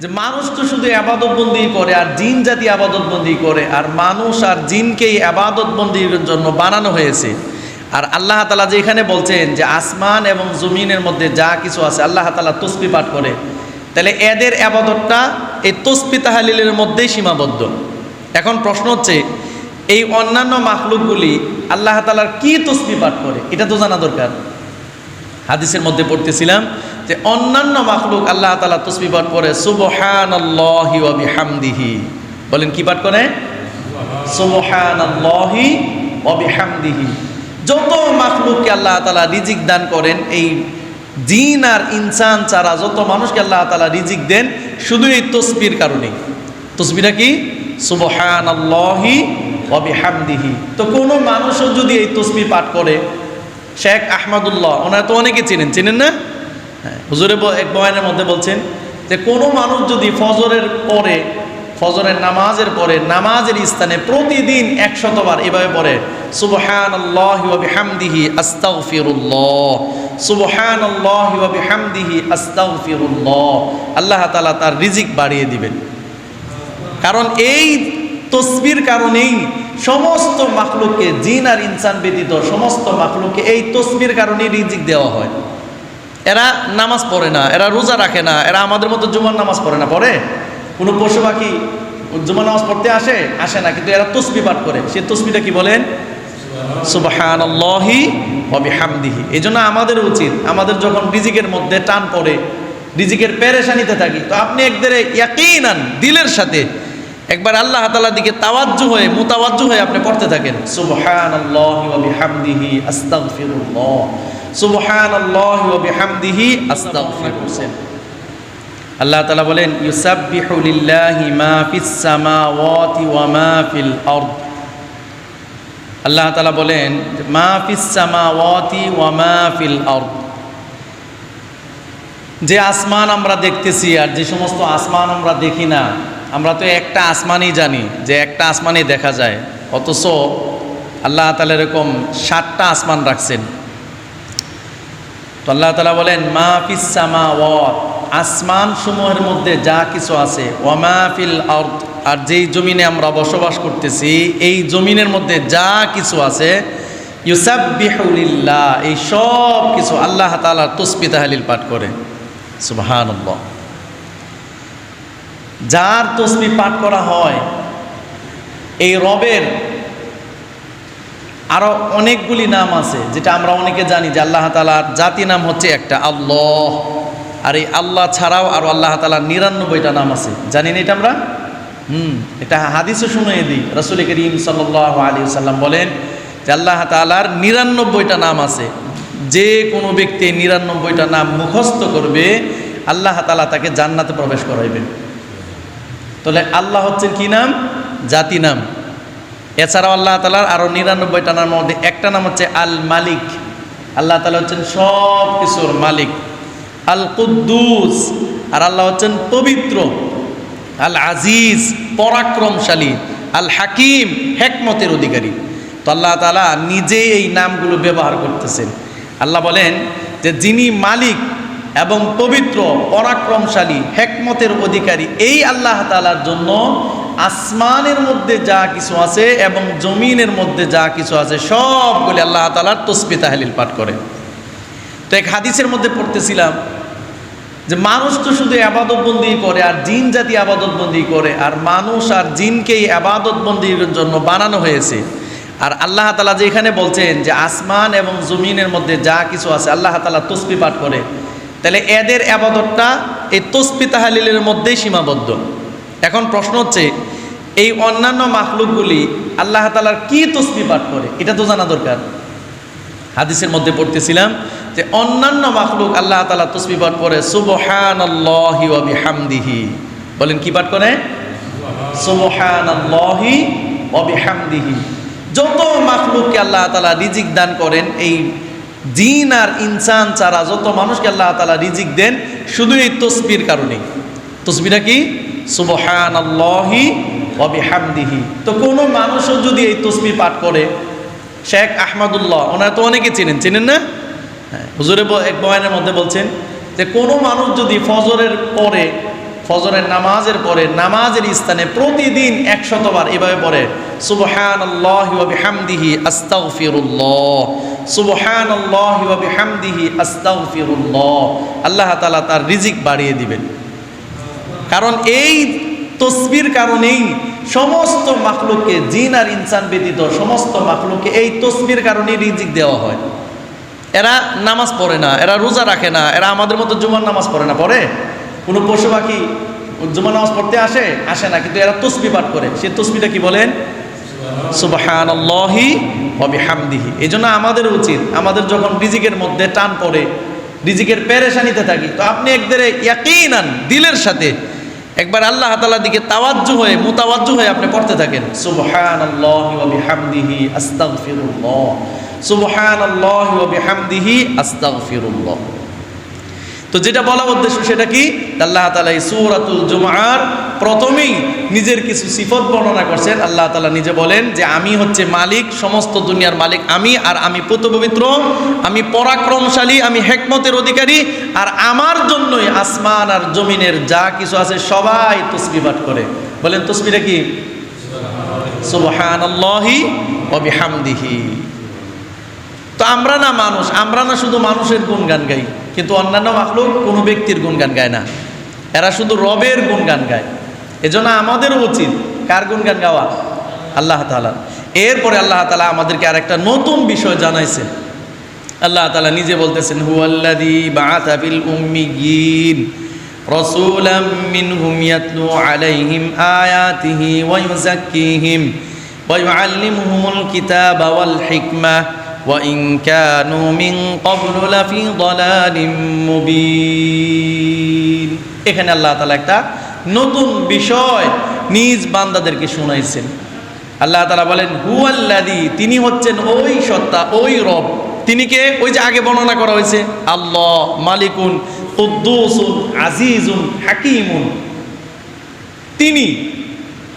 যে মানুষ তো শুধু আবাদতবন্দি করে আর জিন জাতি আবাদতবন্দি করে, আর মানুষ আর জিনকেই আবাদতবন্দির জন্য বানানো হয়েছে। আর আল্লাহ তালা যে এখানে বলছেন যে আসমান এবং জমিনের মধ্যে যা কিছু আছে আল্লাহ তালা তসবি পাঠ করে। তাহলে এদের আবাদতটা এই তসবি তাহালিলের মধ্যেই সীমাবদ্ধ। এখন প্রশ্ন হচ্ছে, এই অন্যান্য মাখলুকগুলি আল্লাহ তালার কি তসবি পাঠ করে? এটা তো জানা দরকার। হাদিসের মধ্যে পড়তেছিলাম যে অন্যান্য মাখলুক আল্লাহ তালা তসবি পাঠ করে সুবহান আল্লাহি হামদিহি বলেন কি পাঠ করে? সুবহান আল্লাহি হামদিহি যত মাখলুককে আল্লাহ তালা রিজিক দান করেন, এই জিন আর ইনসান ছাড়া যত মানুষকে আল্লাহ তালা রিজিক দেন শুধু এই তসবির কারণেই। তসবিটা কি? সুবহান আল্লাহি হামদিহি তো কোনো মানুষও যদি এই তসবি পাঠ করে শেখ আহমদুল্লাহ, ওনারা তো অনেকে চিনেন চিনেন না? হ্যাঁ হুজুরে এক বয়ানের মধ্যে বলছেন যে, কোনো মানুষ যদি ফজরের পরে, ফজরের নামাজের পরে, নামাজের স্থানে প্রতিদিন একশতবার এভাবে পড়ে সুবহান আল্লাহ হামদিহি আস্তাগফিরুল্লাহ সুবহান আল্লাহ হামদিহি আস্তাগফিরুল্লাহ, আল্লাহ তাআলা তার রিজিক বাড়িয়ে দিবেন। কারণ এই তসবির কারণেই সমস্ত মাখলুককে, জিন আর ইনসান ব্যতীত সমস্ত মাখলুককে এই তসবির কারণেই রিজিক দেওয়া হয়। এরা নামাজ পড়ে না, এরা রোজা রাখে না, এরা আমাদের মতো জুমার নামাজ পড়ে না, পড়ে? কোনো পশু পাখি জুমার নামাজ পড়তে আসে? আসে না, কিন্তু এরা তসবি পাঠ করে। সে তসবিটা কি বলেন? সুবাহান আল্লাহি হামদিহি এই জন্য আমাদের উচিত, আমাদের যখন রিজিকের মধ্যে টান পড়ে, রিজিকের পেরেশানিতে থাকি, তো আপনি একবারে ইয়াকিনান, দিলের সাথে একবার আল্লাহ তাআলার দিকে তাওয়াজ্জু হয়ে, মুতাওয়াজ্জু হয়ে আপনি পড়তে থাকেন। ওয়া বিহামদিহি আস্তাগফিরুল্লাহ। ওয়া বিহামদিহি আস্তাগফিরুল্লাহ। আল্লাহ তাআলা বলেন, ইউসাব্বিহু লিল্লাহি মা ফিস সামাওয়াতি ওয়া মা ফিল আরদ। আল্লাহ তাআলা বলেন, মা ফিস সামাওয়াতি ওয়া মা ফিল আরদ। যে আসমান আমরা দেখতেছি আর যে সমস্ত আসমান আমরা দেখি না আমরা তো একটা আসমানই জানি যে একটা আসমানই দেখা যায়। অথচ আল্লাহ তালা এরকম সাতটা আসমান রাখছেন। তো আল্লাহ তালা বলেন, মা ফিসামা ওয়াত আসমান সমূহের মধ্যে যা কিছু আছে ওয়ামা ফিল আর যেই জমিনে আমরা বসবাস করতেছি, এই জমিনের মধ্যে যা কিছু আছে ইউসাবিহুলিল্লাহ এই সব কিছু আল্লাহ তাআলার তসবি তাহালিল পাঠ করে। সুবহানাল্লাহ। যার তসবি পাঠ করা হয়, এই রবের আরও অনেকগুলি নাম আছে, যেটা আমরা অনেকে জানি যে আল্লাহ তালার জাতি নাম হচ্ছে একটা আল্লাহ। আর এই আল্লাহ ছাড়াও আরও আল্লাহ তালার নিরানব্বইটা নাম আছে। জানি না এটা আমরা? হুম এটা হাদিসও শুনিয়ে দিই। রসুল করিম সাল্লাহ আলী সাল্লাম বলেন যে আল্লাহ তালার নিরানব্বইটা নাম আছে। যে কোনো ব্যক্তি নিরানব্বইটা নাম মুখস্থ করবে, আল্লাহ তালা তাকে জান্নাতে প্রবেশ করাইবেন। তাহলে আল্লাহ হচ্ছেন কি নাম? জাতি নাম। এছাড়াও আল্লাহ তালার আরও নিরানব্বইটা নামের মধ্যে একটা নাম হচ্ছে আল মালিক আল্লাহ তালা হচ্ছেন সব কিছুর মালিক। আল কুদ্দুস আর আল্লাহ হচ্ছেন পবিত্র। আল আজিজ পরাক্রমশালী। আল হাকিম হেকমতের অধিকারী। তো আল্লাহ তালা নিজেই এই নামগুলো ব্যবহার করতেছেন। আল্লাহ বলেন যে, যিনি মালিক এবং পবিত্র, পরাক্রমশালী, হেকমতের অধিকারী এই আল্লাহ তালার জন্য আসমানের মধ্যে যা কিছু আছে এবং জমিনের মধ্যে যা কিছু আছে সবগুলি আল্লাহ তালার তসবি তাহলিল পাঠ করে। তো এক হাদিসের মধ্যে পড়তেছিলাম যে মানুষ তো শুধু আবাদতবন্দি করে আর জিন জাতি আবাদতবন্দি করে আর মানুষ আর জিনকেই আবাদতবন্দির জন্য বানানো হয়েছে। আর আল্লাহ তালা যে এখানে বলছেন যে আসমান এবং জমিনের মধ্যে যা কিছু আছে আল্লাহ তালা তসবি পাঠ করে। তাহলে এদের আবাদতটা এই তসবি তাহালিলের মধ্যেই সীমাবদ্ধ। এখন প্রশ্ন হচ্ছে, এই অন্যান্য মাখলুকগুলি আল্লাহ তালার কি তসবি পাঠ করে? এটা তো জানা দরকার। হাদিসের মধ্যে পড়তেছিলাম যে অন্যান্য মাখলুক আল্লাহ তালা তসবি পাঠ করে সুবহান হামদিহি বলেন, কি পাঠ করে? সুবহান হামদিহি যত মাখলুককে আল্লাহ তালা রিজিক দান করেন, এই জিন আর ইনসান ছাড়া যত মানুষকে আল্লাহ তালা রিজিক দেন শুধু এই তসবির কারণেই তসবিটা কি? সুবহান আল্লাহি হামদিহি তো কোনো মানুষও যদি এই তসবি পাঠ করে, শেখ আহমদুল্লাহ, ওনারা তো অনেকে চিনেন চিনেন না? হ্যাঁ হুজুরে এক বয়ানের মধ্যে বলছেন যে, কোনো মানুষ যদি ফজরের পরে, ফজরের নামাজের পরে, নামাজের স্থানে প্রতিদিন একশতবার এভাবে পড়ে সুবহান আল্লাহ বিহামদিহি আস্তাগফিরুল্লাহ। আল্লাহ তাআলা তার রিজিক বাড়িয়ে দিবেন। কারণ এই তসবির কারণেই সমস্ত মাখলুককে, জিন আর ইনসান ব্যতীত সমস্ত মাখলুককে এই তসবির কারণেই রিজিক দেওয়া হয়। এরা নামাজ পড়ে না, এরা রোজা রাখে না, এরা আমাদের মতো জুমার নামাজ পড়ে না, পড়ে? কোনো পশু পাখি জুমার নামাজ পড়তে আসে? আসে না, কিন্তু এরা তসবি পাঠ করে। সে তসবিটা কি বলেন? সুবাহানল্লাহি অবিহামদিহি এই জন্য আমাদের উচিত, আমাদের যখন রিজিকের মধ্যে টান পড়ে, রিজিকের পেরেশানিতে থাকি, তো আপনি একবারে ইয়াকিনান, দিলের সাথে একবার আল্লাহ তালার দিকে তাওয়াজ্জু হয়ে, মুতাওয়াজ্জু হয়ে আপনি পড়তে থাকেন। সুবহান বিহামদিহি আস্তাগফিরুল্লাহ। ওয়া বিহামদিহি আস্তাগফিরুল্লাহ। তো যেটা বলা উদ্দেশ্য সেটা কি? আল্লাহ তালা এই সূরাতুল জুমার প্রথমেই নিজের কিছু সিফত বর্ণনা করছেন। আল্লাহ তালা নিজে বলেন যে আমি হচ্ছে মালিক, সমস্ত দুনিয়ার মালিক আমি, আর আমি পবিত্র আমি পরাক্রমশালী, আমি হেকমতের অধিকারী, আর আমার জন্যই আসমান আর জমিনের যা কিছু আছে সবাই তসবি পাঠ করে। বলেন তসবিটা কি? সুবহানাল্লাহি ওয়া বিহামদিহি। তো আমরা না মানুষ, আমরা না শুধু মানুষের গুণগান গাই। কিন্তু অন্যান্য মাখলুক কোনো ব্যক্তির গুণগান গায় না। এরা শুধু রবের গুণগান গায়। এজন্য আমাদেরও উচিত কার গুণগান গাওয়া? আল্লাহ তালা এরপরে আল্লাহ তালা আমাদেরকে আরেকটা নতুন বিষয় জানাইছে। আল্লাহ তালা নিজে বলতেছেন হুয়াল্লাদি মিনহুম ইয়াতলু আলাইহিম আয়াতিহি ওয়া ইউযাক্কিহিম ওয়া ইউআল্লিমুহুমুল কিতাবা ওয়াল হিকমাহ وإن كانوا من قبل لفي ضلال مبين এখানে আল্লাহ তাআলা একটা নতুন বিষয় নিজ বান্দাদেরকে শুনাইছেন আল্লাহ তাআলা বলেন হুয়াল্লাদি তিনি হচ্ছেন ওই সত্তা ওই রব তিনি কে ওই যে আগে বর্ণনা করা হয়েছে আল্লাহ মালিকুন কুদ্দুসুন আজিজুন হাকিমুন তিনি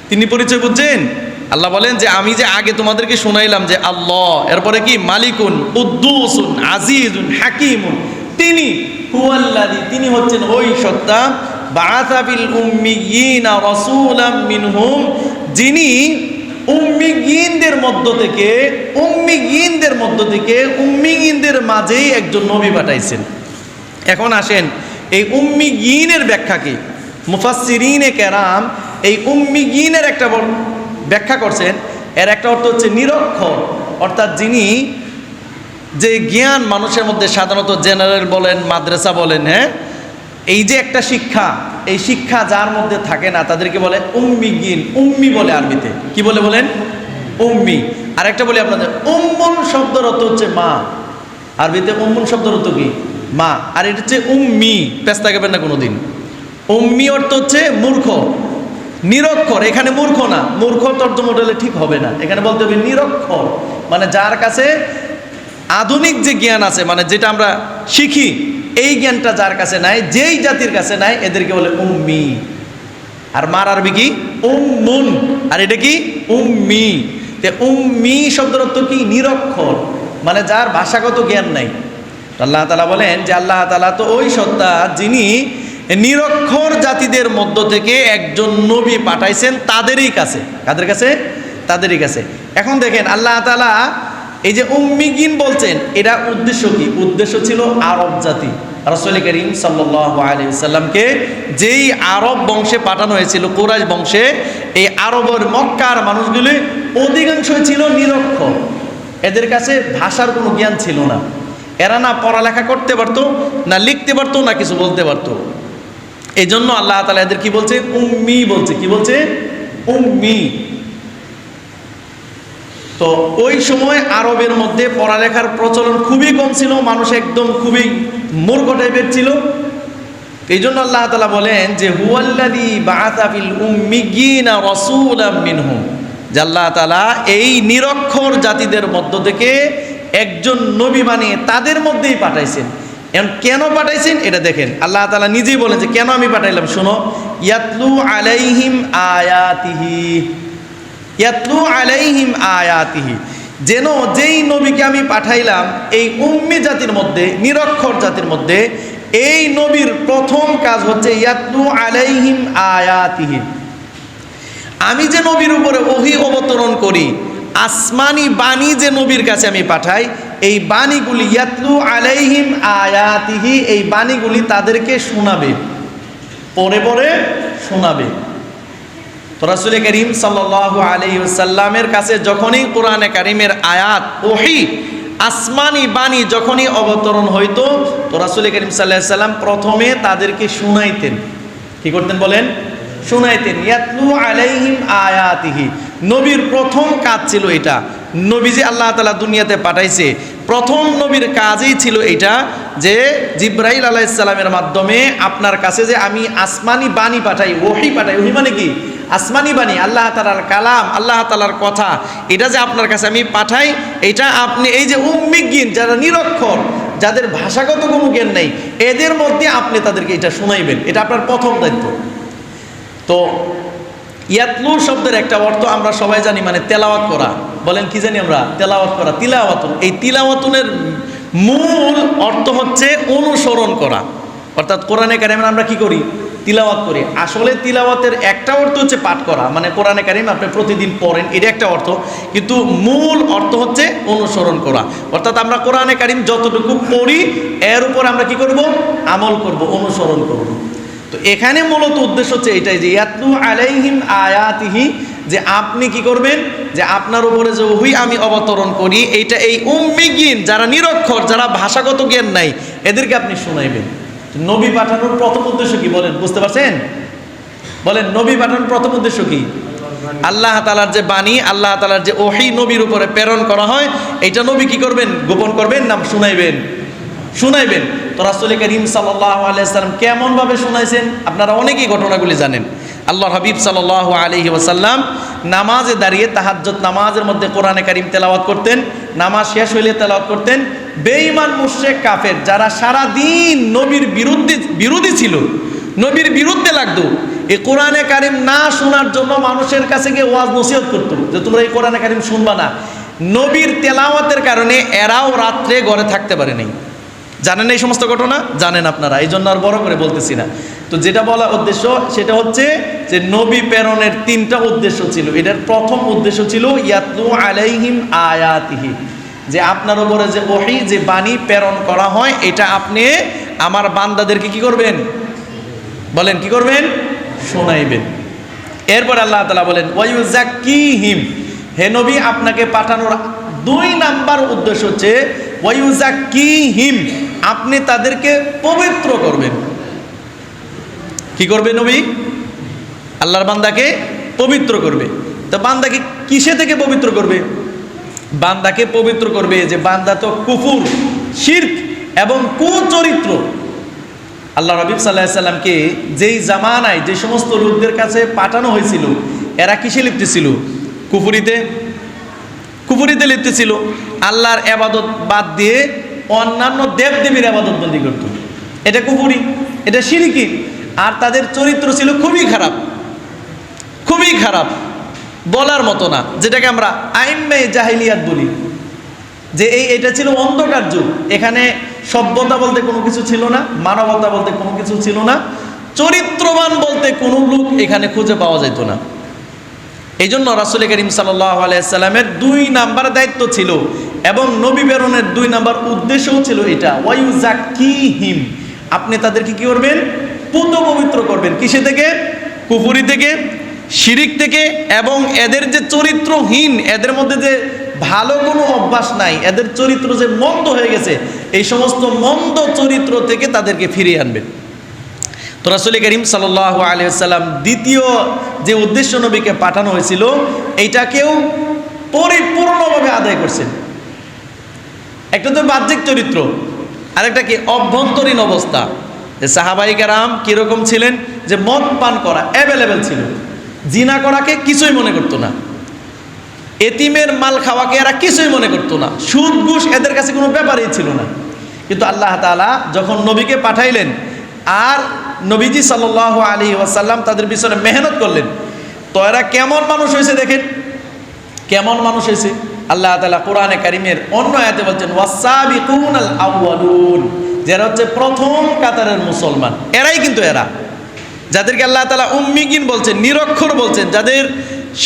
তিনি পরিচয় বুঝছেন আল্লাহ বলেন যে আমি যে আগে তোমাদেরকে শোনাইলাম যে আল্লাহ, এরপরে কি? মালিকুন, উদ্দুসুন, আজিজুন, হাকিমুন। তিনি হুয়াল্লাদি তিনি হচ্ছেন ওই সত্তা। বাআসাবিল উম্মিয়িনা রাসূলাম মিনহুম, যিনি উম্মিয়িনদের মধ্য থেকে, উম্মিয়িনদের মধ্য থেকে, উম্মিয়িনদের মাঝেই একজন নবী পাঠাইছেন। এখন আসেন, এই উম্মিয়িনের ব্যাখ্যা কি? মুফাসসিরিনে কেরাম, এই উম্মিয়িনের একটা ব্যাখ্যা করছেন, এর একটা অর্থ হচ্ছে নিরক্ষর। অর্থাৎ যিনি যে জ্ঞান মানুষের মধ্যে সাধারণত জেনারেল বলেন, মাদ্রাসা বলেন হ্যাঁ এই যে একটা শিক্ষা, এই শিক্ষা যার মধ্যে থাকে না, তাদেরকে বলে উম্মি গিন, উম্মি বলে আরবিতে। কি বলে বলেন? উম্মি। আর একটা বলি আপনাদের, উম্মুন শব্দের অর্থ হচ্ছে মা। আরবিতে উম্মুন শব্দের অর্থ কি? মা। আর এটা হচ্ছে উম্মি পেস্তা খাবেন না কোনোদিন। উম্মি অর্থ হচ্ছে মূর্খ। নিরক্ষর, এখানে মূর্খ না। মূর্খ তর্জমা হলে ঠিক হবে না। এখানে বলতে হবে নিরক্ষর। মানে যার কাছে আধুনিক যে জ্ঞান আছে মানে যেটা আমরা শিখি, এই জ্ঞানটা যার কাছে নাই, যেই জাতির কাছে নাই, এদেরকে বলে উম্মি। আর মার আরবি কি? উম্মুন। আর এটা কি? উম্মি। তে উম্মি শব্দের অর্থ কি? নিরক্ষর। মানে যার ভাষাগত জ্ঞান নাই। আল্লাহ তালা বলেন যে আল্লাহ তালা তো ওই সত্তা যিনি নিরক্ষর জাতিদের মধ্য থেকে একজন নবী পাঠাইছেন তাদেরই কাছে। কাদের কাছে? তাদেরই কাছে। এখন দেখেন, আল্লাহ তালা এই যে উম্মিগিন বলছেন, এটা উদ্দেশ্য কি? উদ্দেশ্য ছিল আরব জাতি। রসল করিম সাল্লাহ আলি সাল্লামকে যেই আরব বংশে পাঠানো হয়েছিল, কোরাইশ বংশে, এই আরবের মক্কার মানুষগুলি অধিকাংশই ছিল নিরক্ষর। এদের কাছে ভাষার কোনো জ্ঞান ছিল না। এরা না পড়ালেখা করতে পারতো, না লিখতে পারতো, না কিছু বলতে পারতো। এই জন্য আল্লাহ তালা এদের কি বলছে? উম্মি বলছে। কি বলছে? উম্মি। তো ওই সময় আরবের মধ্যে পড়ালেখার প্রচলন খুবই কম ছিল, মানুষ একদম খুবই মূর্খ টাইপের ছিল। এই জন্য আল্লাহ তালা বলেন যে হুয়াল্লাদি বাআতাবিল উম্মিগিনা রাসূলাম মিনহুম। যে আল্লাহ তালা এই নিরক্ষর জাতিদের মধ্য থেকে একজন নবী বানিয়ে তাদের মধ্যেই পাঠাইছেন। এখন কেন পাঠাইছেন এটা দেখেন। আল্লাহ তালা নিজেই বলেন যে, কেন আমি পাঠাইলাম? শোনো, ইয়াতলু আলাইহিম আয়াতিহি। ইয়াতলু আলাইহিম আয়াতিহি। যেন যেই নবীকে আমি পাঠাইলাম, এই উম্মি জাতির মধ্যে, নিরক্ষর জাতির মধ্যে, এই নবীর প্রথম কাজ হচ্ছে ইয়াতলু আলাইহিম আয়াতিহি। আমি যে নবীর উপরে ওহি অবতরণ করি আসমানি বাণী যে নবীর কাছে আমি পাঠাই, এই বাণীগুলি ইয়াতলু আলাইহিম আয়াতিহি, এই বাণীগুলি তাদেরকে শোনাবে। পরে পরে শোনাবে। তো রাসুল করিম সাল্লাহ আলী সাল্লামের কাছে যখনই কোরআনে কারিমের আয়াত, ওহি, আসমানি বাণী যখনই অবতরণ হইতো, তো রাসুল করিম সাল্লাহ সাল্লাম প্রথমে তাদেরকে শুনাইতেন। কি করতেন বলেন? শুনাইতেন, ইয়াতলু আলাইহিম আয়াতিহি। নবীর প্রথম কাজ ছিল এটা। নবী যে আল্লাহ তালা দুনিয়াতে পাঠাইছে। প্রথম নবীর কাজই ছিল এটা যে জিব্রাইল আলাহ ইসলামের মাধ্যমে আপনার কাছে যে আমি আসমানি বাণী পাঠাই, ওহি পাঠাই। ওহি মানে কি? আসমানি বাণী, আল্লাহ তালার কালাম, আল্লাহ তালার কথা। এটা যে আপনার কাছে আমি পাঠাই, এটা আপনি এই যে উম্মিজ্ঞিন যারা নিরক্ষর, যাদের ভাষাগত কোনো জ্ঞান নেই, এদের মধ্যে আপনি তাদেরকে এটা শোনাইবেন। এটা আপনার প্রথম দায়িত্ব। তো ইয়াতলু শব্দের একটা অর্থ আমরা সবাই জানি মানে তেলাওয়াত করা। বলেন কি জানি আমরা? তেলাওয়াত করা, তিলাওয়াতুন। এই তিলাওয়াতুনের মূল অর্থ হচ্ছে অনুসরণ করা। অর্থাৎ কোরআনে কারিমের আমরা কি করি? তিলাওয়াত করি। আসলে তিলাওয়াতের একটা অর্থ হচ্ছে পাঠ করা। মানে কোরআনে কারিম আপনি প্রতিদিন পড়েন, এটা একটা অর্থ। কিন্তু মূল অর্থ হচ্ছে অনুসরণ করা। অর্থাৎ আমরা কোরআনে কারিম যতটুকু পড়ি, এর উপর আমরা কি করব? আমল করব, অনুসরণ করব। তো এখানে মূলত উদ্দেশ্য হচ্ছে এটাই যে ইয়াতলু আলাইহিম আয়াতিহি, যে আপনি কি করবেন? যে আপনার উপরে যে ওহি আমি অবতরণ করি, এইটা এই উম্মিগিন যারা নিরক্ষর, যারা ভাষাগত জ্ঞান নাই, এদেরকে আপনি শোনাইবেন। নবী পাঠানোর প্রথম উদ্দেশ্য কি বলেন? বুঝতে পারছেন? বলেন, নবী পাঠানোর প্রথম উদ্দেশ্য কি? আল্লাহ তালার যে বাণী, আল্লাহ তালার যে ওহি নবীর উপরে প্রেরণ করা হয় এটা নবী কি করবেন? গোপন করবেন না শুনাইবেন? শুনাইবেন। তো রাসুল করিম সাল্লাহ আলাইসাল্লাম কেমনভাবে শুনাইছেন? আপনারা অনেকেই ঘটনাগুলি জানেন। আল্লাহ হাবিব সাল্লাহ আলহি ওসাল্লাম নামাজে দাঁড়িয়ে তাহাজ্জত নামাজের মধ্যে কোরআনে কারিম তেলাওয়াত করতেন, নামাজ শেষ হইলে তেলাওয়াত করতেন। বেঈমান মুশ্রেক কাফের যারা সারা দিন নবীর বিরুদ্ধে, বিরোধী ছিল, নবীর বিরুদ্ধে লাগতো, এই কোরআনে কারিম না শোনার জন্য মানুষের কাছে গিয়ে ওয়াজ নসিহত করতো যে, তোমরা এই কোরআনে কারিম শুনবা না। নবীর তেলাওয়াতের কারণে এরাও রাত্রে ঘরে থাকতে পারে নাই। জানেন এই সমস্ত ঘটনা? জানেন আপনারা এই জন্য আর বড় করে বলতেছি না। তো যেটা বলা উদ্দেশ্য, সেটা হচ্ছে যে নবী প্রেরণের তিনটা উদ্দেশ্য ছিল। এটার প্রথম উদ্দেশ্য ছিল, ইয়াতলু আলাইহিম আয়াতিহি। যে আপনার উপরে যে ওহি, যে বাণী প্রেরণ করা হয়, এটা আপনি আমার বান্দাদেরকে কি করবেন? বলেন, কি করবেন? শোনাইবেন। এরপর আল্লাহ তালা বলেন ওয়াইউজাকিহিম হে নবী, আপনাকে পাঠানোর দুই নাম্বার উদ্দেশ্য হচ্ছে ওয়াইউজাকিহিম আপনি তাদেরকে পবিত্র করবেন। কি করবে নবী? আল্লাহর বান্দাকে পবিত্র করবে। তো বান্দাকে কিসে থেকে পবিত্র করবে? বান্দাকে পবিত্র করবে যে বান্দা তো কুফুর, শির্ক এবং কুচরিত্র। আল্লাহ রবিব সাল্লাহ সাল্লামকে যেই জামানায় যে সমস্ত লোকদের কাছে পাঠানো হয়েছিল, এরা কিসে লিপ্ত ছিল? কুফুরিতে। কুফুরিতে লিপ্ত ছিল। আল্লাহর আবাদত বাদ দিয়ে অন্যান্য দেব দেবীর আবাদত বন্দি করত। এটা কুফুরি, এটা সিরিকি। আর তাদের চরিত্র ছিল খুবই খারাপ। খুবই খারাপ। বলার মতো না, যেটাকে আমরা আইনমে জাহিলিয়াত বলি। যে এই, এটা ছিল অন্ধকার যুগ। এখানে সভ্যতা বলতে কোনো কিছু ছিল না, মানবতা বলতে কোনো কিছু ছিল না। চরিত্রবান বলতে কোনো লোক এখানে খুঁজে পাওয়া যেত না। এই জন্য রাসুল করিম সাল্লাহ আলাইসাল্লামের দুই নাম্বার দায়িত্ব ছিল এবং নবী প্রেরণের দুই নাম্বার উদ্দেশ্যও ছিল এটা। ওয়াইউজাকি হিম আপনি তাদেরকে কি করবেন? পুত পবিত্র করবেন। কিসে থেকে? কুফুরি থেকে, শিরিক থেকে এবং এদের যে চরিত্রহীন, এদের মধ্যে যে ভালো কোনো অভ্যাস নাই, এদের চরিত্র যে মন্দ হয়ে গেছে, এই সমস্ত মন্দ চরিত্র থেকে তাদেরকে ফিরিয়ে আনবেন। তো রাসুল করিম সাল্লাহ আলিয়াল্লাম দ্বিতীয় যে উদ্দেশ্য নবীকে পাঠানো হয়েছিল, এইটাকেও পরিপূর্ণভাবে আদায় করছেন। একটা তো বাহ্যিক চরিত্র, আরেকটা কি অভ্যন্তরীণ অবস্থা। যে সাহাবাহিকারাম কীরকম ছিলেন? যে মদ পান করা অ্যাভেলেবেল ছিল। জিনা করাকে কিছুই মনে করতো না। এতিমের মাল খাওয়াকে এরা কিছুই মনে করতো না। সুদ, ঘুষ এদের কাছে কোনো ব্যাপারই ছিল না। কিন্তু আল্লাহ তালা যখন নবীকে পাঠাইলেন, আর নবীজি সাল আলী ওয়াসাল্লাম তাদের পিছনে মেহনত করলেন, তো এরা কেমন মানুষ হয়েছে দেখেন? কেমন মানুষ হয়েছে? আল্লাহ তালা কোরআনে কারিমের অন্য আয়াতে বলছেন, ওয়াসাবিকুন আল আউয়ালুন যারা হচ্ছে প্রথম কাতারের মুসলমান। এরাই কিন্তু এরা। যাদেরকে আল্লাহ তালা উম্মিগিন বলছেন, নিরক্ষর বলছেন, যাদের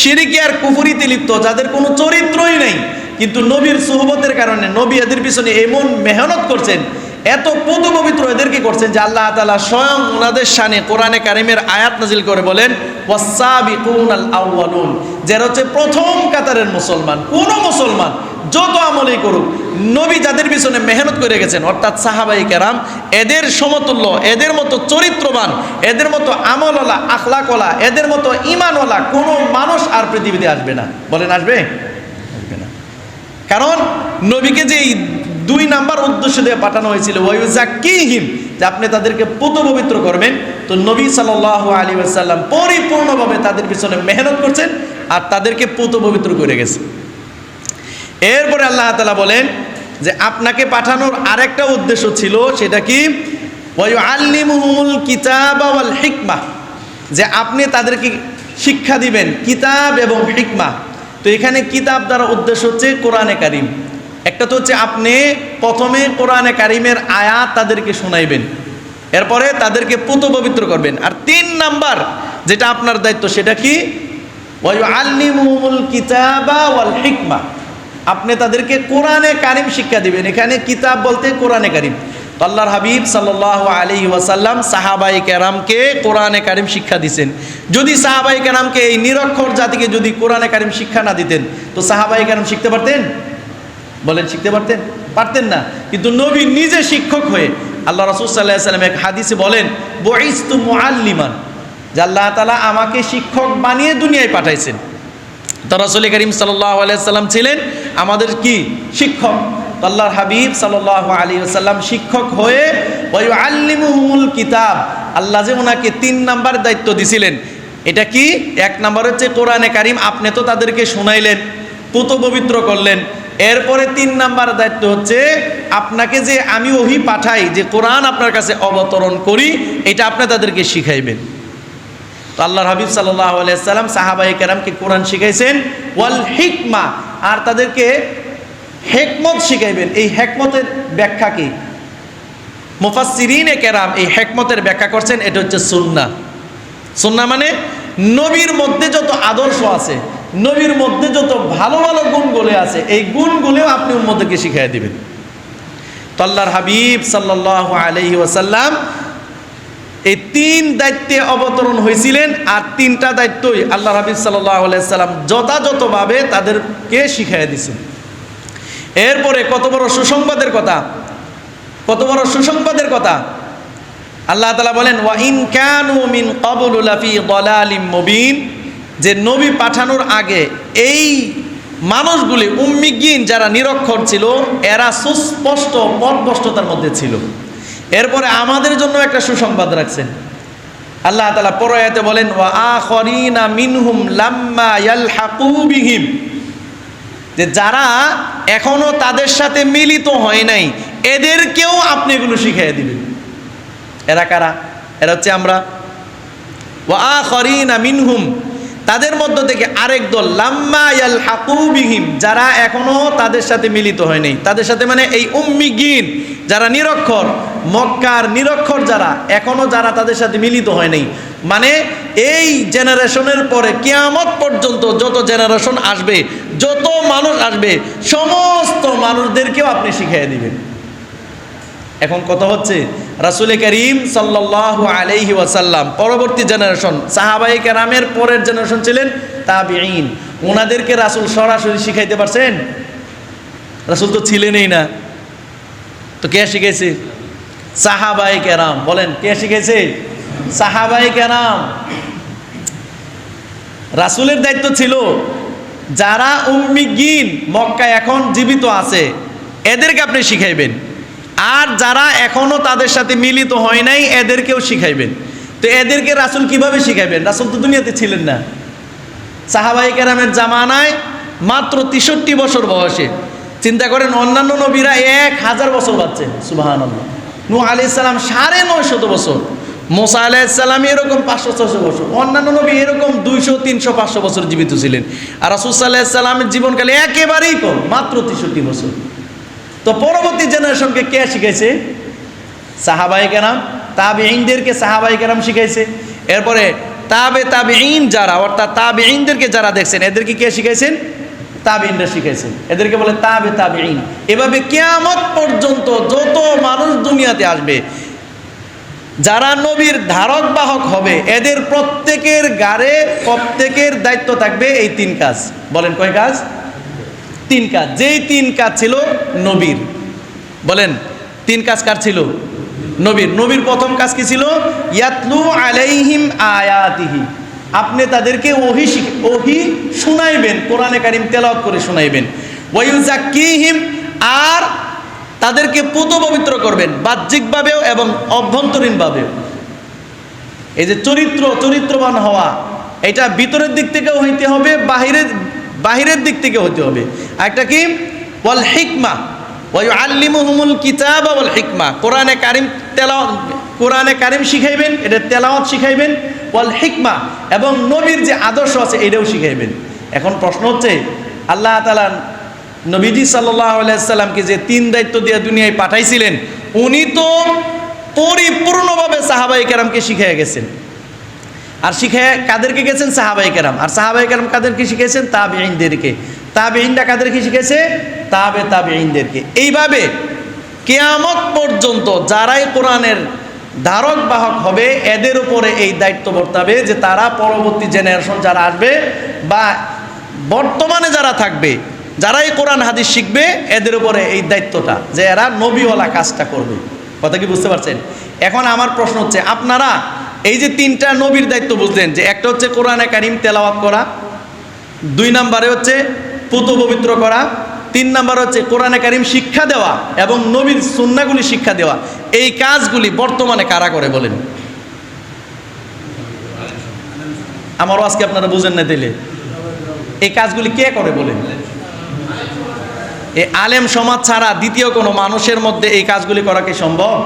সিরিকি আর কুফুরিতে লিপ্ত, যাদের কোনো চরিত্রই নেই, কিন্তু নবীর সুহবতের কারণে নবী এদের পিছনে এমন মেহনত করছেন এত পদ পবিত্র এদেরকে করছেন যে আল্লাহ তালা স্বয়ং ওনাদের শানে কোরআনে কারিমের আয়াত নাজিল করে বলেন ওয়াসাবিকুন যারা হচ্ছে প্রথম কাতারের মুসলমান, কোন মুসলমান যত আমলেই করুক, নবী যাদের পিছনে মেহনত করে গেছেন, অর্থাৎ সাহাবাই কেরাম, এদের সমতুল্য, এদের মতো চরিত্রবান, এদের মতো আমলওয়ালা, আখলাকওয়ালা, এদের মতো ইমানওয়ালা কোনো মানুষ আর পৃথিবীতে আসবে না। বলেন, আসবে? আসবে না। কারণ নবীকে যে দুই নাম্বার উদ্দেশ্য দিয়ে পাঠানো হয়েছিল ওয়াইজাকিহিম যে আপনি তাদেরকে পুত পবিত্র করবেন। তো নবী সাল্লাহ আলী আসাল্লাম পরিপূর্ণভাবে তাদের পিছনে মেহনত করছেন আর তাদেরকে পুত পবিত্র করে গেছে। এরপরে আল্লাহ তালা বলেন যে আপনাকে পাঠানোর আরেকটা উদ্দেশ্য ছিল, সেটা কি? আল্লিমুল কিতাব ওয়াল হিকমা যে আপনি তাদেরকে শিক্ষা দিবেন, কিতাব এবং হিকমা। তো এখানে কিতাব দ্বারা উদ্দেশ্য হচ্ছে কোরআনে কারিম। একটা তো হচ্ছে আপনি প্রথমে কোরআনে কারিমের আয়াত তাদেরকে শোনাইবেন। এরপরে তাদেরকে পুত পবিত্র করবেন। আর তিন নাম্বার যেটা আপনার দায়িত্ব সেটা কি? হিকমা। আপনি তাদেরকে কোরআনে কারিম শিক্ষা দিবেন। এখানে কিতাব বলতে কোরআনে কারিম। আল্লাহর হাবিব সাল্লাহ আলী ওয়াসাল্লাম সাহাবাই কেরামকে কোরআনে কারিম শিক্ষা দিছেন। যদি সাহাবাই কেরামকে এই নিরক্ষর জাতিকে যদি কোরআনে কারিম শিক্ষা না দিতেন, তো সাহাবাই কেরাম শিখতে পারতেন? বলেন, শিখতে পারতেন? পারতেন না। কিন্তু নবী নিজে শিক্ষক হয়ে আল্লাহ রসুল সাল্লাহ সাল্লাম এক হাদিসে বলেন, বইস্তু মুআল্লিমান যে আল্লাহ তালা আমাকে শিক্ষক বানিয়ে দুনিয়ায় পাঠাইছেন। তো রসুল করিম আলাইসাল্লাম ছিলেন আমাদের কি? শিক্ষক। আল্লাহর হাবিব সাল্লাহ আলী আসাল্লাম শিক্ষক হয়ে ওই আল্লিমুহুল কিতাব আল্লাহ যে ওনাকে তিন নাম্বার দায়িত্ব দিছিলেন। এটা কি? এক নাম্বার হচ্ছে কোরআনে কারিম, আপনি তো তাদেরকে শোনাইলেন পুত পবিত্র করলেন। এরপরে তিন নাম্বার দায়িত্ব হচ্ছে আপনাকে যে আমি ওহি পাঠাই, যে কোরআন আপনার কাছে অবতরণ করি, এটা আপনি তাদেরকে শিখাইবেন। তো আল্লাহর হাবিব সাল্লাহ আলাইসাল্লাম সাহাবাই কেরামকে কোরআন শিখাইছেন, ওয়াল হিকমা, আর তাদেরকে হেকমত শিখাইবেন। এই হেকমতের ব্যাখ্যা কি? মুফাসিরিনে কেরাম এই হেকমতের ব্যাখ্যা করছেন, এটা হচ্ছে সুন্না সুন্না মানে নবীর মধ্যে যত আদর্শ আছে নবীর মধ্যে যত ভালো ভালো গুণগুলো আছে, এই গুণগুলোও আপনি উম্মদেরকে শিখাই দিবেন। আল্লাহর হাবিব সাল্লাহ আলহি ওয়াসাল্লাম এই তিন দায়িত্বে অবতরণ হয়েছিলেন আর তিনটা দায়িত্বই আল্লাহ হাবিব সাল্লাহ সাল্লাম যথাযথভাবে তাদেরকে শিখাই দিয়েছেন। এরপরে কত বড় সুসংবাদের কথা, কত বড় সুসংবাদের কথা। আল্লাহ তালা বলেন, ওয়া ইন ক্যানু মিন দলালিম মুবিন। যে নবী পাঠানোর আগে এই মানুষগুলি, উম্মিগিন যারা নিরক্ষর ছিল, এরা সুস্পষ্ট পথভ্রষ্টতার মধ্যে ছিল। এরপরে আমাদের জন্য একটা সুসংবাদ রাখছেন। আল্লাহ তালা পরয়াতে বলেন, ওয়া আখরিনা মিনহুম লাম্মা ইয়ালহাকু বিহিম। যে যারা এখনও তাদের সাথে মিলিত হয় নাই, এদেরকেও আপনি এগুলো শিখিয়ে দিবেন। এরা কারা? এরা হচ্ছে আমরা। ওয়া আখরিনা মিনহুম তাদের মধ্য থেকে আরেক দল, লাম্মা ইয়াল যারা এখনও তাদের সাথে মিলিত হয়নি। তাদের সাথে মানে এই উম্মিগিন যারা নিরক্ষর, মক্কার নিরক্ষর যারা, এখনও যারা তাদের সাথে মিলিত হয়নি। মানে এই জেনারেশনের পরে কিয়ামত পর্যন্ত যত জেনারেশন আসবে, যত মানুষ আসবে, সমস্ত মানুষদেরকেও আপনি শিখিয়ে দিবেন। এখন কথা হচ্ছে, রাসুল করিম সাল্লাহ আলহি ওয়াসাল্লাম, পরবর্তী জেনারেশন সাহাবাই কেরামের পরের জেনারেশন ছিলেন তাবিঈন। ওনাদেরকে রাসুল সরাসরি শিখাইতে পারছেন? রাসুল তো ছিলেনই না। তো কে শিখেছে সাহাবাই কেরাম। বলেন, কে শিখেছে সাহাবাই কেরাম। রাসুলের দায়িত্ব ছিল, যারা উম্মিগিন মক্কা এখন জীবিত আছে, এদেরকে আপনি শিখাইবেন। আর যারা এখনও তাদের সাথে মিলিত হয় নাই, এদেরকেও শিখাইবেন। তো এদেরকে রাসুল কীভাবে শিখাইবেন? রাসুল তো দুনিয়াতে ছিলেন না। সাহাবাই কেরামের জামানায় মাত্র তেষট্টি বছর বয়সে। চিন্তা করেন, অন্যান্য নবীরা এক হাজার বছর বাচ্চেন সুবাহান নু আলি সাল্লাম সাড়ে নয়শত বছর। মোসা আলাইসাল্লাম এরকম পাঁচশো ছশো বছর। অন্যান্য নবী এরকম দুইশো, তিনশো, পাঁচশো বছর জীবিত ছিলেন। আর রাসুসাল্লাহামের জীবনকালে একেবারেই কম, মাত্র তেষট্টি বছর। তো পরবর্তী জেনারেশনকে কে শিখেছে সাহাবাই কেরাম তাবে ইনদেরকে সাহাবাই কেরাম শিখাইছে। এরপরে তাবে তাবে ইন যারা, অর্থাৎ তাবে ইনদেরকে যারা দেখছেন, এদেরকে কে শিখাইছেন? তাবিনরা শিখাইছেন। এদেরকে বলে তাবে তাবে ইন এভাবে কেয়ামত পর্যন্ত যত মানুষ দুনিয়াতে আসবে, যারা নবীর ধারক বাহক হবে, এদের প্রত্যেকের গাড়ে প্রত্যেকের দায়িত্ব থাকবে এই তিন কাজ। বলেন কয় কাজ? তিন কাজ। যেই তিন কাজ ছিল নবীর। বলেন, তিন কাজ কার ছিল? নবীর। নবীর প্রথম কাজ কি ছিল? ইয়াতলু আলাইহিম আয়াতিহি। আপনি তাদেরকে ওহি ওহি শুনাইবেন, কোরআনে কারিম তেলাওয়াত করে শুনাইবেন। ওয়ায়ুজাক্কিহিম আর তাদেরকে পুত পবিত্র করবেন, বাহ্যিকভাবেও এবং অভ্যন্তরীণভাবেও। এই যে চরিত্র, চরিত্রবান হওয়া, এটা ভিতরের দিক থেকেও হইতে হবে, বাহিরের বাহিরের দিক থেকে হতে হবে। একটা কি? ওয়াল হিকমা। ওয়াই আল্লিমুহুমুল কিতাব ওয়াল হিকমা। কোরআনে কারিম তেলাও কোরআনে কারিম শিখাইবেন, এটা তেলাওয়াত শিখাইবেন। ওয়াল হিকমা। এবং নবীর যে আদর্শ আছে, এটাও শিখাইবেন। এখন প্রশ্ন হচ্ছে, আল্লাহ তালা নবীজি সাল্লাহ আলাইসাল্লামকে যে তিন দায়িত্ব দিয়ে দুনিয়ায় পাঠাইছিলেন, উনি তো পরিপূর্ণভাবে সাহাবাই কেরামকে শিখিয়ে গেছেন। আর শিখে কাদেরকে গেছেন? সাহাবাই কেরাম। আর সাহাবাই কেরাম কাদেরকে শিখেছেন? তাবে আইনদেরকে তাবে আইনটা কাদেরকে শিখেছে? তাবে তাবে আইনদেরকে এইভাবে কেয়ামত পর্যন্ত যারাই কোরআনের ধারক, বাহক হবে, এদের উপরে এই দায়িত্ব বর্তাবে যে তারা পরবর্তী জেনারেশন যারা আসবে বা বর্তমানে যারা থাকবে, যারাই কোরআন, হাদিস শিখবে, এদের উপরে এই দায়িত্বটা যে এরা নবীওয়ালা কাজটা করবে। কথা কি বুঝতে পারছেন? এখন আমার প্রশ্ন হচ্ছে, আপনারা এই যে তিনটা নবীর দায়িত্ব বুঝলেন, যে একটা হচ্ছে কোরআনে কারিম তেলাওয়াত করা, দুই নম্বরে হচ্ছে পুত পবিত্র করা, তিন নম্বর হচ্ছে কোরআনে কারিম শিক্ষা দেওয়া এবং নবীর সুন্নাগুলি শিক্ষা দেওয়া। এই কাজগুলি বর্তমানে কারা করে বলেন? আমারও আজকে আপনারা বুঝেন না দিলে। এই কাজগুলি কে করে বলেন? এই আলেম সমাজ ছাড়া দ্বিতীয় কোনো মানুষের মধ্যে এই কাজগুলি করা কি সম্ভব?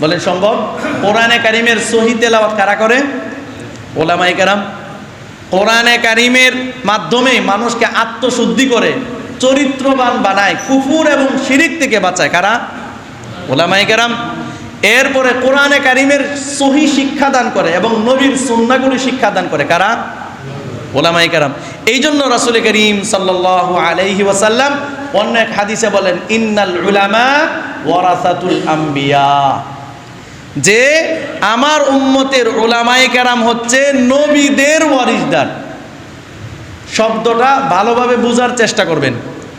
বলেন সম্ভব? কোরআনে কারিমের সহি তেলাওয়াত কারা করে? ওলামাই কারাম। কোরআনে কারিমের মাধ্যমে মানুষকে আত্মশুদ্ধি করে, চরিত্রবান বানায়, কুফুর এবং শিরিক থেকে বাঁচায়। কারা? ওলামাই কারাম। এরপরে কোরআনে কারিমের সহি শিক্ষাদান করে এবং নবীর সুন্নাগুলি শিক্ষাদান করে। কারা? ওলামাই কারাম। এই জন্য রাসুল করিম সাল্লাহ আলাইহি ওয়াসাল্লাম অন্য এক হাদিসে বলেন, ইন্নাল উলামা ওয়ারাসাতুল আম্বিয়া। যে আমার উম্মতের ওলামাই কারাম হচ্ছে নবীদের ওয়ারিসদার। শব্দটা ভালোভাবে বোঝার চেষ্টা করবেন।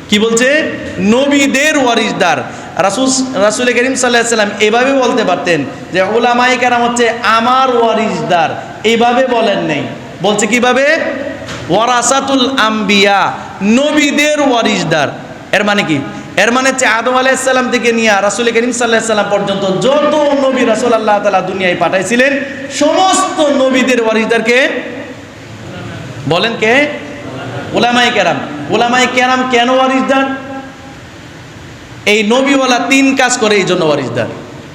কি বলছে? নবীদের ওয়ারিসদার। রাসুল রাসুল করিম সাল্লাহ সাল্লাম এভাবে বলতে পারতেন যে ওলামাই কারাম হচ্ছে আমার ওয়ারিসদার। এইভাবে বলেন নেই। বলছে কীভাবে? ওয়ারাসাতুল আম্বিয়া, নবীদের ওয়ারিসদার। এর মানে কি? এর মানে হচ্ছে আদম আলাইসাল্লাম থেকে নিয়ে রাসুল করিম সাল্লাহ সাল্লাম পর্যন্ত যত নবী রাসুল আল্লাহ তালা দুনিয়ায় পাঠাইছিলেন, সমস্ত নবীদের ওয়ারিসদারকে বলেন কে? ওলামাই কেরাম। ওলামাই কেরাম কেন ওয়ারিসদার? এই নবীওয়ালা তিন কাজ করে এই জন্য ওয়ারিসদার।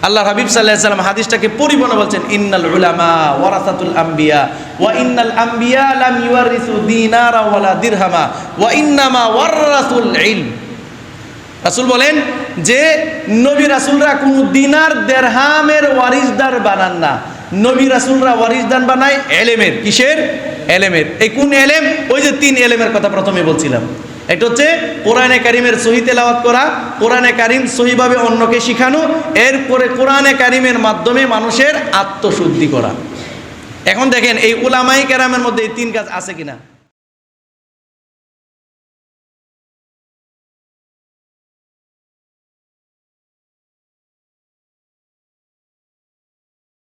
আল্লাহ হাবিব সাল্লাহ সাল্লাম হাদিসটাকে পরিপূর্ণ বলছেন, ইন্নাল উলামা ওয়ারাসাতুল আম্বিয়া, ওয়া ইন্নাল আম্বিয়া লাম ইউয়ারিসু দিনারা ওয়ালা দিরহামা, ওয়া ইন্নামা ওয়ারাসুল ইলম। রাসূল বলেন যে নবী রাসুলরা কোনো দিনার দেরহামের ওয়ারিসদার বানান না। নবী রাসুলরা ওয়ারিসদান বানায় এলেমের। কিসের? এলেমের। এই কোন এলেম? ওই যে তিন এলেমের কথা প্রথমে বলছিলাম। এটা হচ্ছে কোরআনে কারিমের সহি তেলাওয়াত করা, কোরআনে কারিম সহিভাবে অন্যকে শিখানো, এরপরে কোরআনে কারিমের মাধ্যমে মানুষের আত্মশুদ্ধি করা। এখন দেখেন, এই উলামাই কেরামের মধ্যে এই তিন কাজ আছে কিনা?